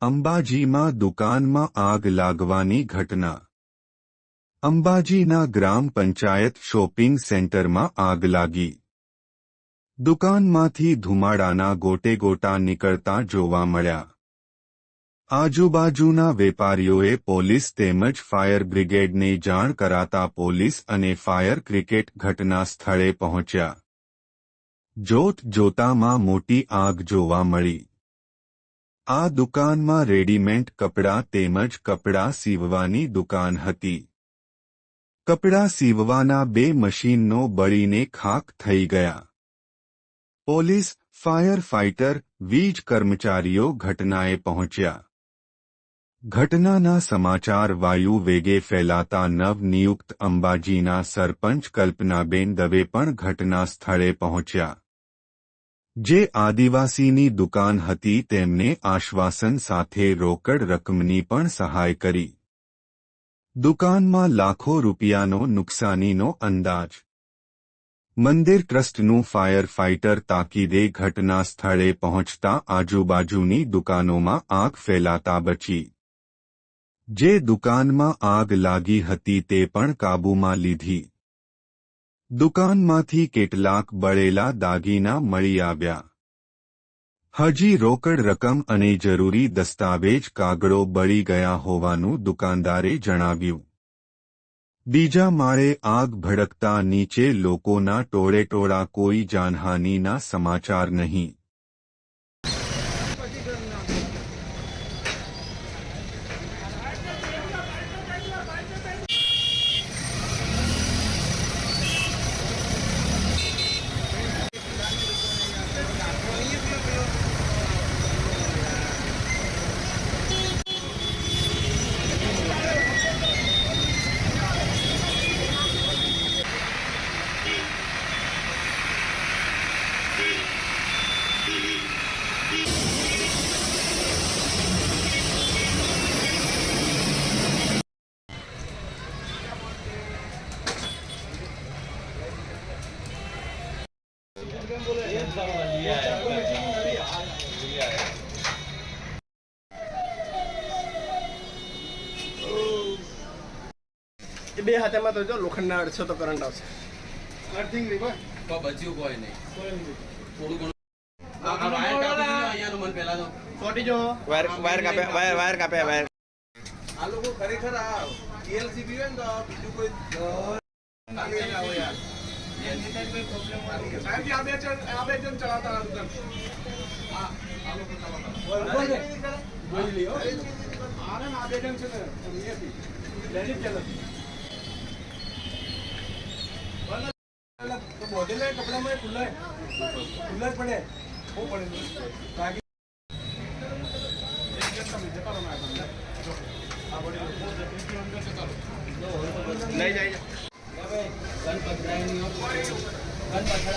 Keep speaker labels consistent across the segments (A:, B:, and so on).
A: અંબાજીમાં દુકાનમાં આગ લાગવાની ઘટના. અંબાજીના ગ્રામ પંચાયત શોપિંગ સેન્ટરમાં આગ લાગી. દુકાનમાંથી ધુમાડાના ગોટેગોટા નીકળતા જોવા મળ્યા. આજુબાજુના વેપારીઓએ પોલીસ તેમજ ફાયર બ્રિગેડને જાણ કરાતા પોલીસ અને ફાયર ક્રિકેટ ઘટના સ્થળે પહોંચ્યા. જોત જોતામાં મોટી આગ જોવા મળી. આ દુકાનમાં રેડીમેડ કપડાં તેમજ કપડાં સીવવાની દુકાન હતી. કપડાં સીવવાના બે મશીનનો બળીને ખાક થઈ ગયા. પોલીસ ફાયર ફાઇટર વીજ કર્મચારીઓ ઘટનાએ પહોંચ્યા. ઘટનાના સમાચાર વાયુ વેગે ફેલાતા નવનિયુક્ત અંબાજીના સરપંચ કલ્પનાબેન દવે પણ ઘટના સ્થળે પહોંચ્યા. જે આદિવાસીની દુકાન હતી તેમને આશ્વાસન સાથે રોકડ રકમની પણ સહાય કરી. દુકાનમાં લાખો રૂપિયાનો નુકસાનીનો અંદાજ. મંદિર ટ્રસ્ટનું ફાયર ફાઇટર તાકીદે ઘટના સ્થળે પહોંચતા આજુબાજુની દુકાનોમાં આગ ફેલાતા બચી. જે દુકાનમાં આગ લાગી હતી તે પણ કાબૂમાં લીધી. દુકાનમાંથી કેટલાક બળેલા દાગીના મળી આવ્યા. હજી રોકડ રકમ અને જરૂરી દસ્તાવેજ કાગળો બળી ગયા હોવાનું દુકાનદારે જણાવ્યું. બીજા માળે આગ ભડકતા નીચે લોકોના ટોળેટોળા કોઈ જાનહાનિના સમાચાર નહીં.
B: બે હાથેમાં તો જો લોખંડના અડશો તો કરંટ આવશે. અર્થિંગ રી કોઈ
C: કોઈ બચ્યું કોઈ નહીં. થોડું ઘણું આ આ વાયર કાપી દીધો અહીંયાનું મને પહેલા તો.
B: ચોટી જો.
D: વાયર વાયર કાપે વાયર વાયર કાપે વાયર
C: આ લોકો ખરેખર આ પીએલસી પીવે ને તો બીજું કોઈ નાખી ના હોય યાર
B: સાહેબ આ બે જણ આ બે જણ ચલાવતા આ દુકાન
C: આ આ લોકો ચલાવતા.
B: જોઈ લ્યો આ ને આ બે જણ છે બોધેલા કપડામાં ખુલ્લા ખુલ્લા જ પડે બહુ પડે બાકી એક જણ તમે જતા રહો ના તમને. જો, આ બોડી લો. એટલી અંદર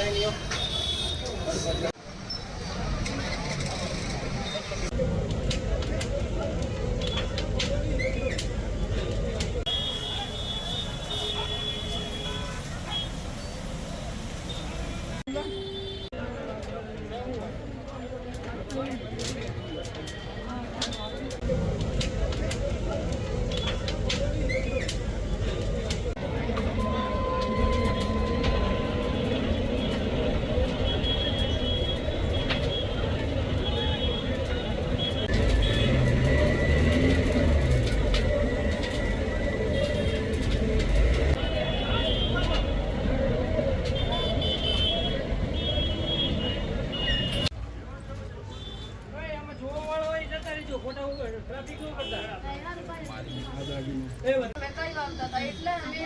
B: જતા રહો.
D: લઈ જાય
E: અમે કઈ વાગતા હતા એટલે અમે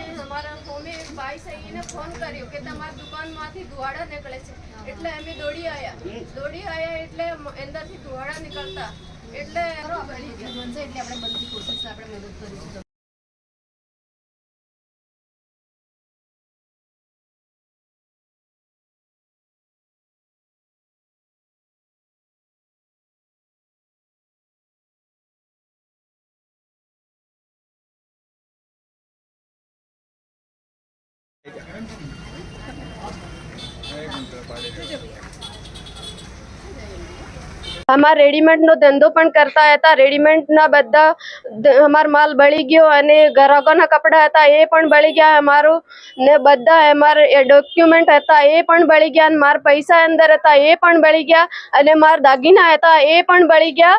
E: એક ભાઈ સહીને ફોન કર્યો કે તમારી દુકાનમાંથી ધુવાડા નીકળે છે. એટલે અમે દોડી આવ્યા દોડી આવ્યા એટલે અંદરથી ધુવાડા નીકળતા. એટલે
F: એટલે આપણે બધી કોશિશ આપણે મદદ કરીશું. 这就 no.
E: અમારા રેડીમેડનો ધંધો પણ કરતા હતા. રેડીમેડના બધા અમાર માલ બળી ગયો અને ગ્રાહકોના કપડાં હતા એ પણ બળી ગયા. અમારું ને બધા અમારા ડોક્યુમેન્ટ હતા એ પણ બળી ગયા અને મારા પૈસા અંદર હતા એ પણ બળી ગયા અને મારા દાગીના હતા એ પણ બળી ગયા.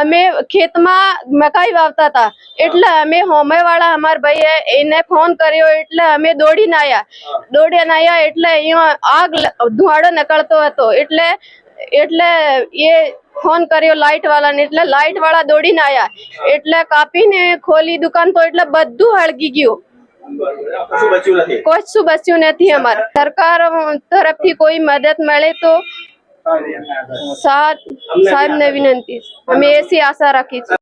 E: અમે ખેતમાં મકાઈ વાવતા હતા. એટલે અમે હોમેવાળા અમાર ભાઈએ એને ફોન કર્યો એટલે અમે દોડીને આવ્યા દોડીને આવ્યા એટલે અહીંયા આગ ધુવાડો નીકળતો હતો. એટલે એટલે એ ફોન કર્યો લાઇટ વાળાને, એટલે લાઇટ વાળા દોડીને આવ્યા એટલે કાપીને ખોલી દુકાન તો એટલે બધું હળગી ગયું. કોઈ શું બચ્યું નથી અમારે. સરકાર તરફથી કોઈ મદદ મળે તો સાહેબ, સાહેબને વિનંતી. અમે એસી આશા રાખી છે